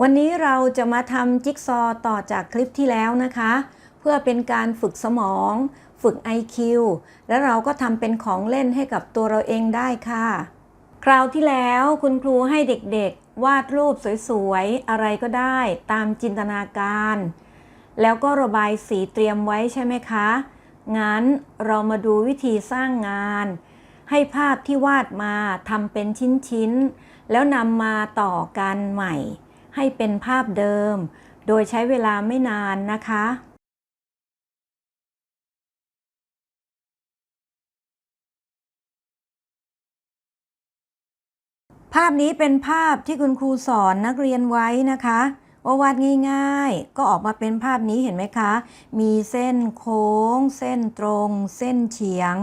วันนี้เราจะมาทำจิ๊กซอว์ต่อจากคลิปที่แล้วนะคะ เพื่อเป็นการฝึกสมอง ฝึก IQ และเราก็ทำเป็นของเล่นให้กับตัวเราเองได้ค่ะ คราวที่แล้วคุณครูให้เด็กๆ วาดรูปสวยๆ อะไรก็ได้ตามจินตนาการ แล้วก็ระบายสีเตรียมไว้ใช่ไหมคะ งั้นเรามาดูวิธีสร้างงาน ให้ภาพที่วาดมาทำเป็นชิ้นๆ แล้วนำมาต่อกันใหม่ ให้เป็นภาพเดิม โดยใช้เวลาไม่นานนะคะภาพนี้เป็นภาพที่คุณครูสอนนักเรียนไว้นะคะว่าวาดง่ายๆ ก็ออกมาเป็นภาพนี้เห็นไหมคะ มีเส้นโค้ง เส้นตรง เส้นเฉียง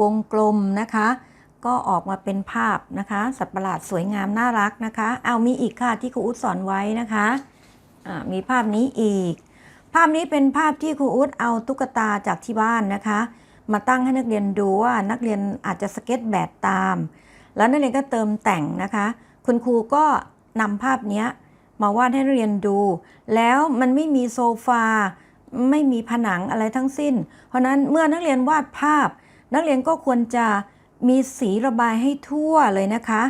วงกลมนะคะ ก็ออกมาเป็นภาพนะคะ สัตว์ประหลาดสวยงามน่ารักนะคะ เอามีอีกค่ะที่ครูอุ๊ดสอนไว้นะคะะมีภาพนี้อีก ภาพนี้เป็นภาพที่ครูอุ๊ดเอาตุ๊กตาจากที่บ้านนะคะ มาตั้งให้นักเรียนดูว่านักเรียนอาจจะสเก็ตแบบตาม แล้วนักเรียนก็เติมแต่งนะคะ คุณครูก็นำภาพนี้มาวาดให้นักเรียนดู แล้วมันไม่มีโซฟาไม่มีผนังอะไรทั้งสิ้น เพราะนั้นเมื่อนักเรียนวาดภาพ นักเรียนก็ควรจะ มีสีระบายให้ทั่วเลยนะคะ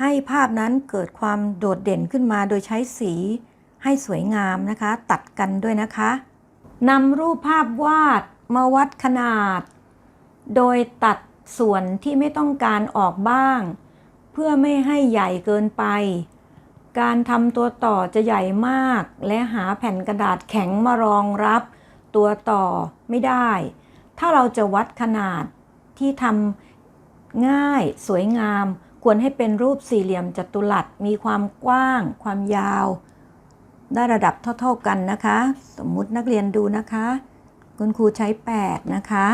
ให้ภาพนั้นเกิดความโดดเด่นขึ้นมาโดยใช้สีให้สวยงามนะคะ ตัดกันด้วยนะคะนำรูปภาพวาดมาวัดขนาด โดยตัดส่วนที่ไม่ต้องการออกบ้าง เพื่อไม่ให้ใหญ่เกินไป การทำตัวต่อจะใหญ่มาก และหาแผ่นกระดาษแข็งมารองรับ ตัวต่อไม่ได้ ถ้าเราจะวัดขนาดที่ทำ ง่าย สวยงาม ควรให้เป็นรูปสี่เหลี่ยมจัตุรัส มีความกว้าง ความยาว ได้ระดับเท่า ๆกันนะคะ สมมุตินักเรียนดูนะคะ คุณครูใช้ 8 นะคะ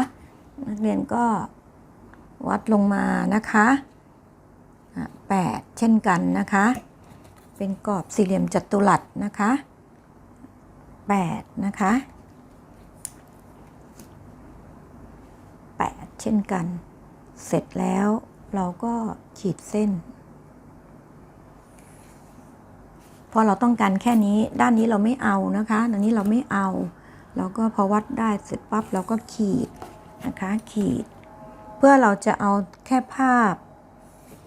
นักเรียนก็วัดลงมานะคะ8 เช่นกันนะคะ เป็นกรอบสี่เหลี่ยมจัตุรัสนะคะ8นะคะ8 เช่นกัน เสร็จแล้วเราก็ขีดเส้น พอเราต้องการแค่นี้ด้านนี้เราไม่เอานะคะด้านนี้เราไม่เอาเราก็พอวัดได้เสร็จปั๊บเราก็ขีดนะคะขีด เพื่อเราจะเอาแค่ภาพ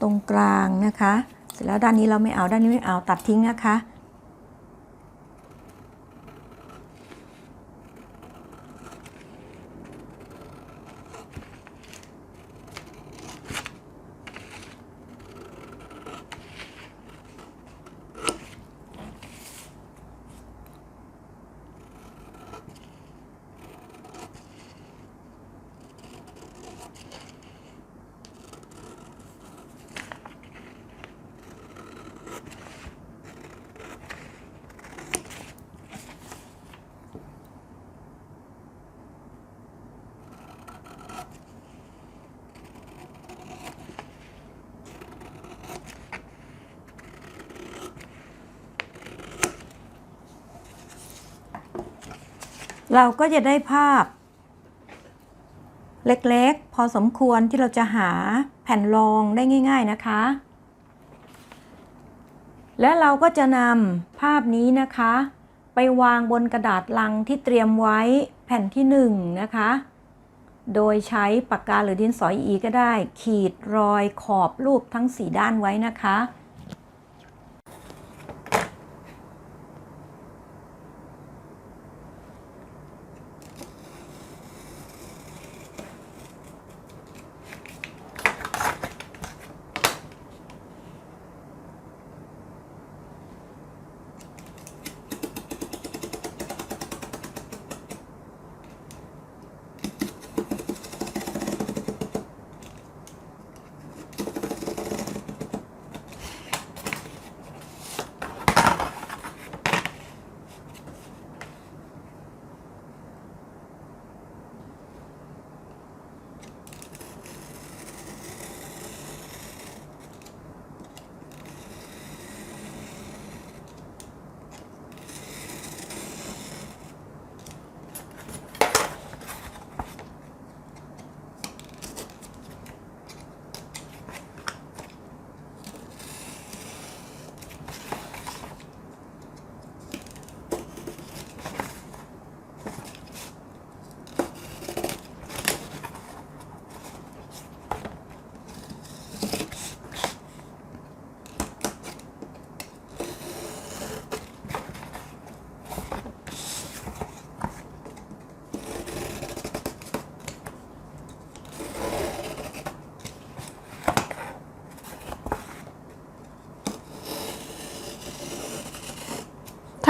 ตรงกลางนะคะ เสร็จแล้วด้านนี้เราไม่เอาด้านนี้ไม่เอาตัดทิ้งนะคะ เราก็จะได้ภาพ เล็กๆ พอสมควรที่เราจะหาแผ่นรองได้ง่าย ๆนะคะ และเราก็จะนำภาพนี้นะคะ ไปวางบนกระดาษลังที่เตรียมไว้แผ่นที่ 1นนะคะ โดยใช้ปากกาหรือดินสออีก็ได้ ขีดรอยขอบรูปทั้ง 4 ด้านไว้นะคะ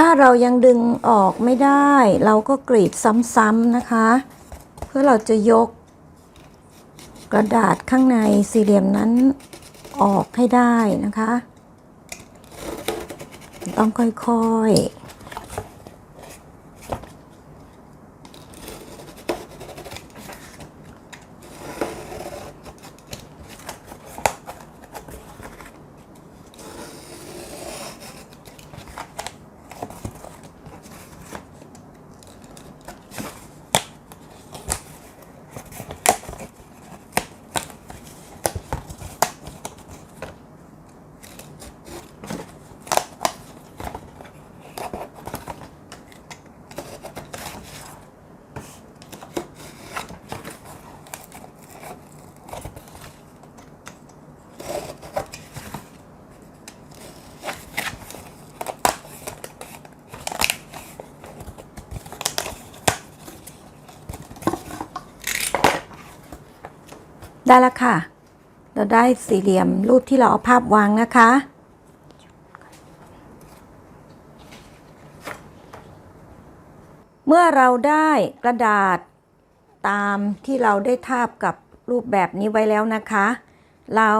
ถ้าเรายังดึงออกไม่ได้ เราก็กรีดซ้ำๆนะคะ เพื่อเราจะยก กระดาษข้างในสี่เหลี่ยมนั้นออกให้ได้นะคะ ต้องค่อยๆ ได้แล้วค่ะ เราได้สี่เหลี่ยมรูปที่เราเอาภาพวางนะคะ เมื่อเราได้กระดาษตามที่เราได้ทาบกับรูปแบบนี้ไว้แล้วนะคะ เรา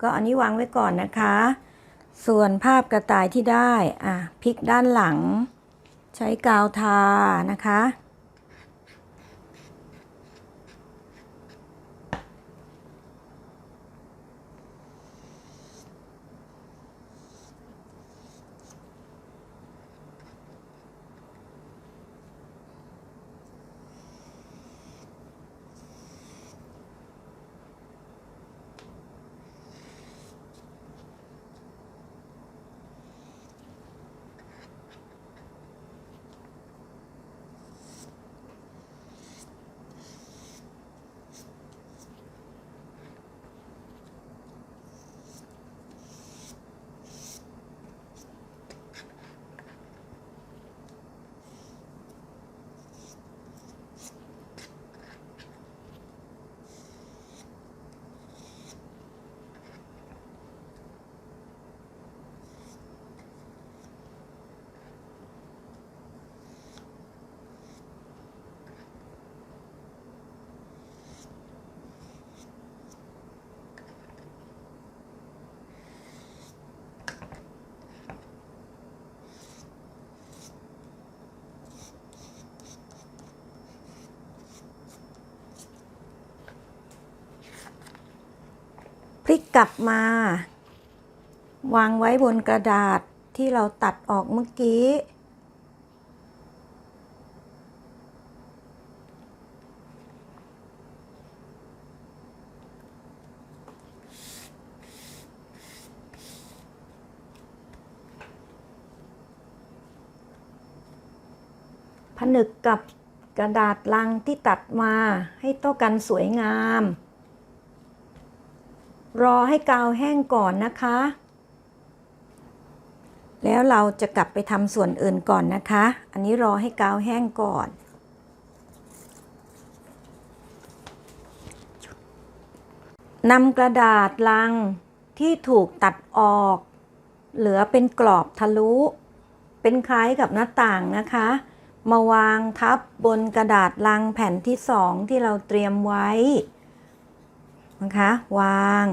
ก็อันนี้วางไว้ก่อนนะคะ ส่วนภาพกระต่ายที่ได้อะพลิกด้านหลัง ใช้กาวทานะคะ ลิกกลับมา วางไว้บนกระดาษที่เราตัดออกเมื่อกี้ ผนึกกับกระดาษลังที่ตัดมาให้เท่ากันสวยงาม รอให้กาวแห้งก่อนนะคะ แล้วเราจะกลับไปทำส่วนอื่นก่อนนะคะ อันนี้รอให้กาวแห้งก่อนนำกระดาษลังที่ถูกตัดออก เหลือเป็นกรอบทะลุ เป็นคล้ายกับหน้าต่างนะคะ มาวางทับบนกระดาษลังแผ่นที่สองที่เราเตรียมไว้ นะคะ วาง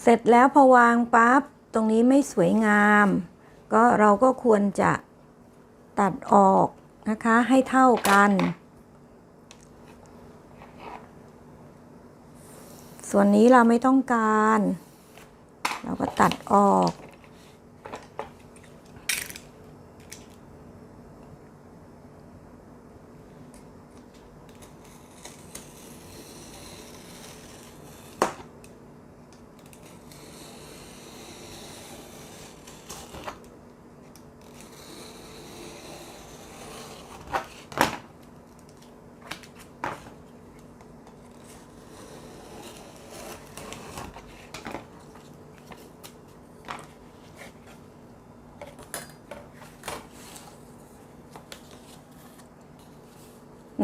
เสร็จแล้วพอวางปั๊บตรงนี้ไม่สวยงาม ก็เราก็ควรจะตัดออกนะคะให้เท่ากัน ส่วนนี้เราไม่ต้องการ เราก็ตัดออก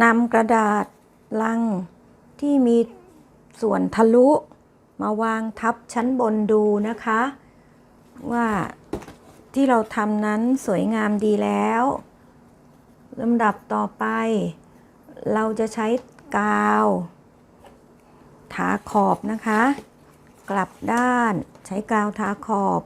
นำกระดาษลังที่มีส่วนทะลุ มาวางทับชั้นบนดูนะคะ ว่าที่เราทำนั้นสวยงามดีแล้วลำดับต่อไป เราจะใช้กาวทาขอบนะคะ กลับด้านใช้กาวทาขอบ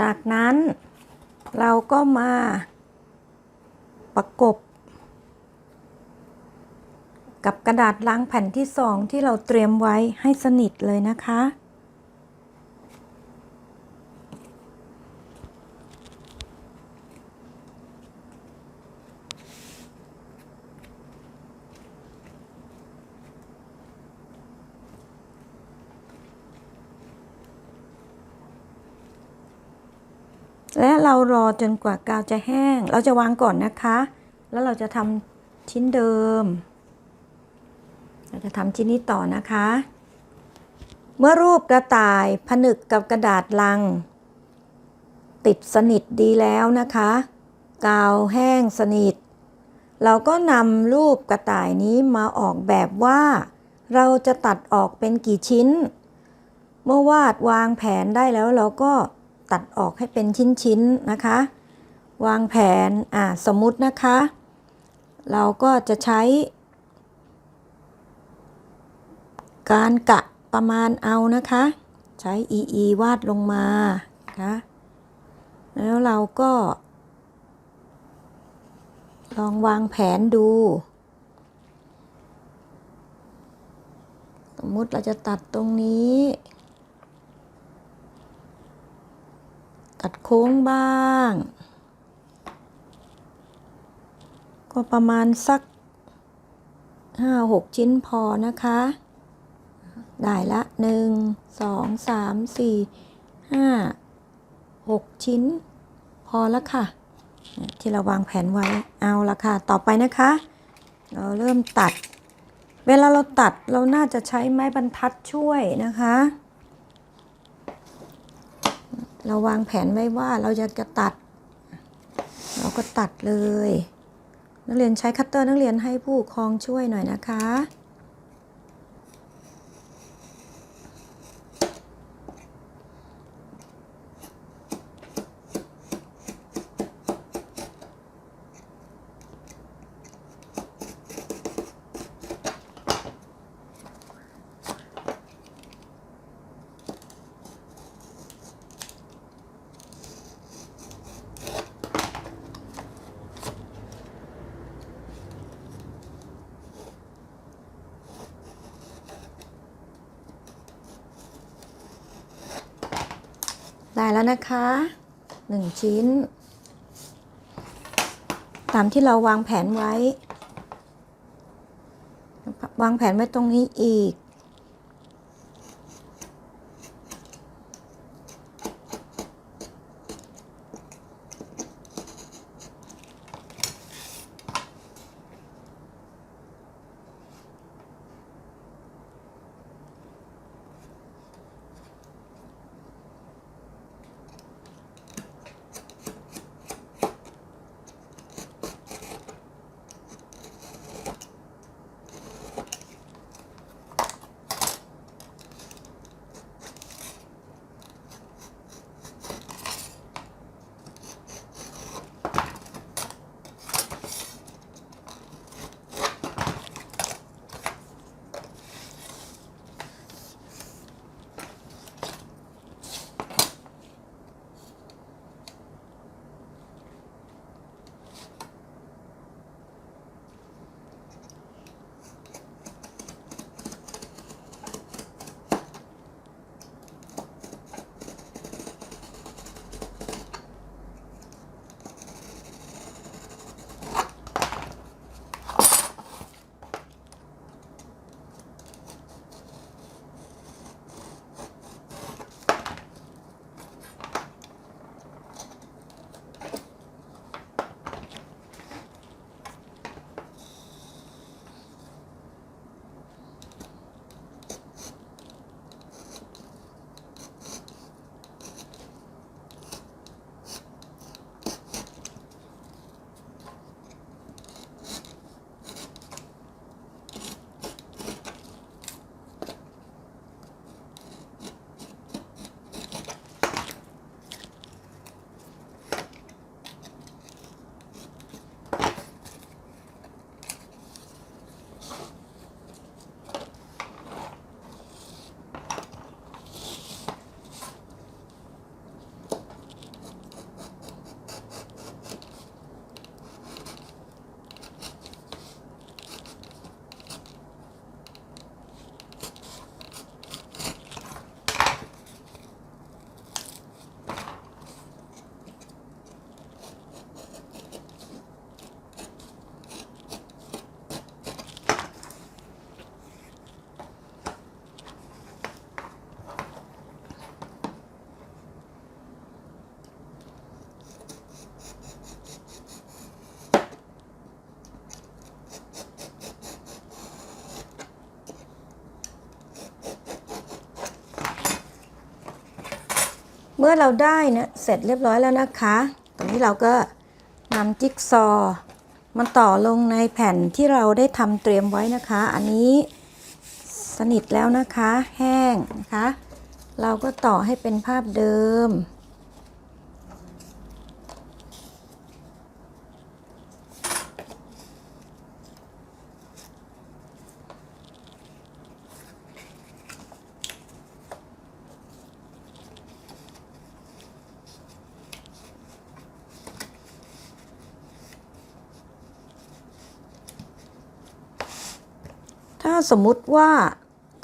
จากนั้นเราก็มาประกบ กับกระดาษล้างแผ่นที่สองที่เราเตรียมไว้ให้สนิทเลยนะคะ และเรารอจนกว่ากาวจะแห้ง เราจะวางก่อนนะคะ แล้วเราจะทำชิ้นเดิม เราจะทำชิ้นนี้ต่อนะคะ เมื่อรูปกระต่ายผนึกกับกระดาษลัง ติดสนิทดีแล้วนะคะ กาวแห้งสนิท เราก็นำรูปกระต่ายนี้มาออกแบบว่า เราจะตัดออกเป็นกี่ชิ้น เมื่อวาดวางแผนได้แล้วเราก็ ตัดออกให้เป็นชิ้นๆนะคะ วางแผนอ่าสมมุตินะคะ เราก็จะใช้ การกะประมาณเอานะคะ ใช้ EE วาดลงมานะคะแล้วเราก็ ลองวางแผนดู สมมุติเราจะตัดตรงนี้ ตัดโค้งบ้าง ก็ประมาณสักห้าหกชิ้นพอนะคะ ได้ละหนึ่งสองสามสี่ห้าหกชิ้น พอแล้วค่ะ ที่เราวางแผนไว้เอาละค่ะ ต่อไปนะคะ เราเริ่มตัด เวลาเราตัดเราน่าจะใช้ไม้บรรทัดช่วยนะคะ เราวางแผนไว้ว่าเราจะจะตัด เราก็ตัดเลย นักเรียนใช้คัตเตอร์นักเรียนให้ผู้ปกครองช่วยหน่อยนะคะ แล้วนะคะหนึ่งชิ้น ตามที่เราวางแผนไว้ วางแผนไว้ตรงนี้อีก เมื่อเราได้เนี่ยเสร็จเรียบร้อยแล้วนะคะ ตรงนี้เราก็นำจิ๊กซอว์มันต่อลงในแผ่นที่เราได้ทำเตรียมไว้นะคะ อันนี้สนิทแล้วนะคะ แห้งนะคะ เราก็ต่อให้เป็นภาพเดิม สมมุติว่า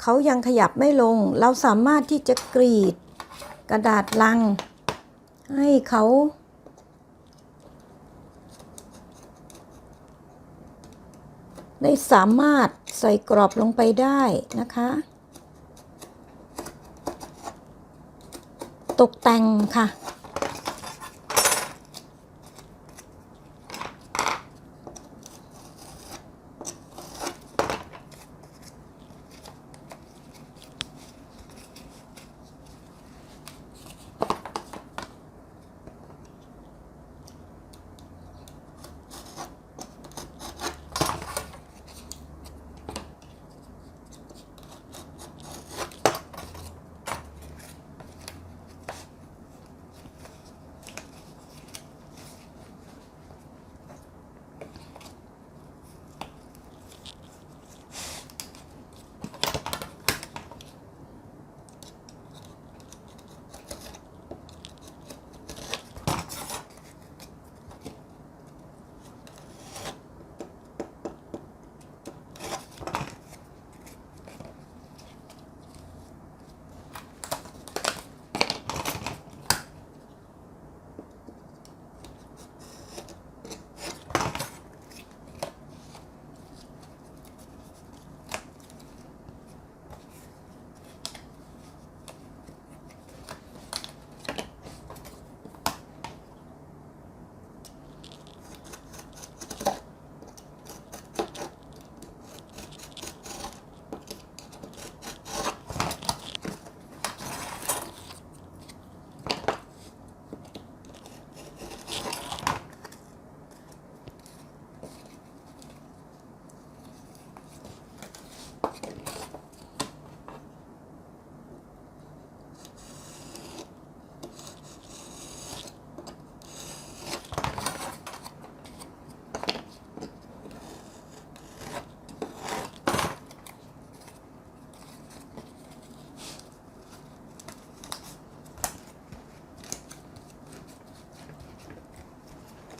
เขายังขยับไม่ลง เราสามารถที่จะกรีดกระดาษลัง ให้เขาได้สามารถใส่กรอบลงไปได้นะคะ ตกแต่งค่ะ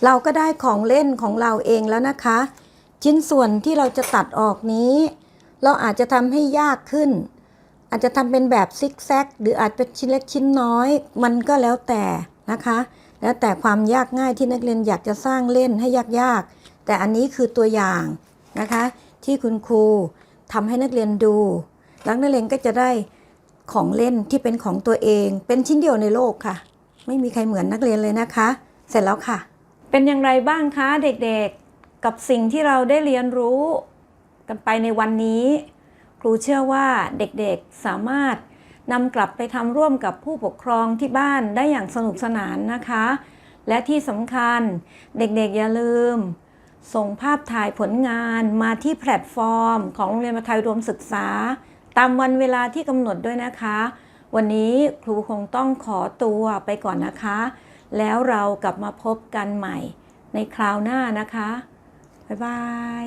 เราก็ได้ของเล่นของเราเองแล้วนะคะ ชิ้นส่วนที่เราจะตัดออกนี้ เราอาจจะทำให้ยากขึ้น อาจจะทำเป็นแบบซิกแซกหรืออาจเป็นชิ้นเล็กชิ้นน้อย มันก็แล้วแต่นะคะ แล้วแต่ความยากง่ายที่นักเรียนอยากจะสร้างเล่นให้ยากๆ แต่อันนี้คือตัวอย่างนะคะ ที่คุณครูทำให้นักเรียนดูแล้วนักเรียนก็จะได้ของเล่นที่เป็นของตัวเอง เป็นชิ้นเดียวในโลกค่ะ ไม่มีใครเหมือนนักเรียนเลยนะคะ เสร็จแล้วค่ะ เป็นอย่างไรบ้างคะเด็กๆ กับสิ่งที่เราได้เรียนรู้กันไปในวันนี้ ครูเชื่อว่าเด็กๆสามารถนำกลับไปทำร่วมกับผู้ปกครองที่บ้านได้อย่างสนุกสนานนะคะ และที่สำคัญเด็กๆอย่าลืม ส่งภาพถ่ายผลงานมาที่แพลตฟอร์ม ของโรงเรียนมัธยรวมศึกษา ตามวันเวลาที่กำหนดด้วยนะคะ วันนี้ครูคงต้องขอตัวไปก่อนนะคะ แล้วเรากลับมาพบกันใหม่ในคราวหน้านะคะ บ๊ายบาย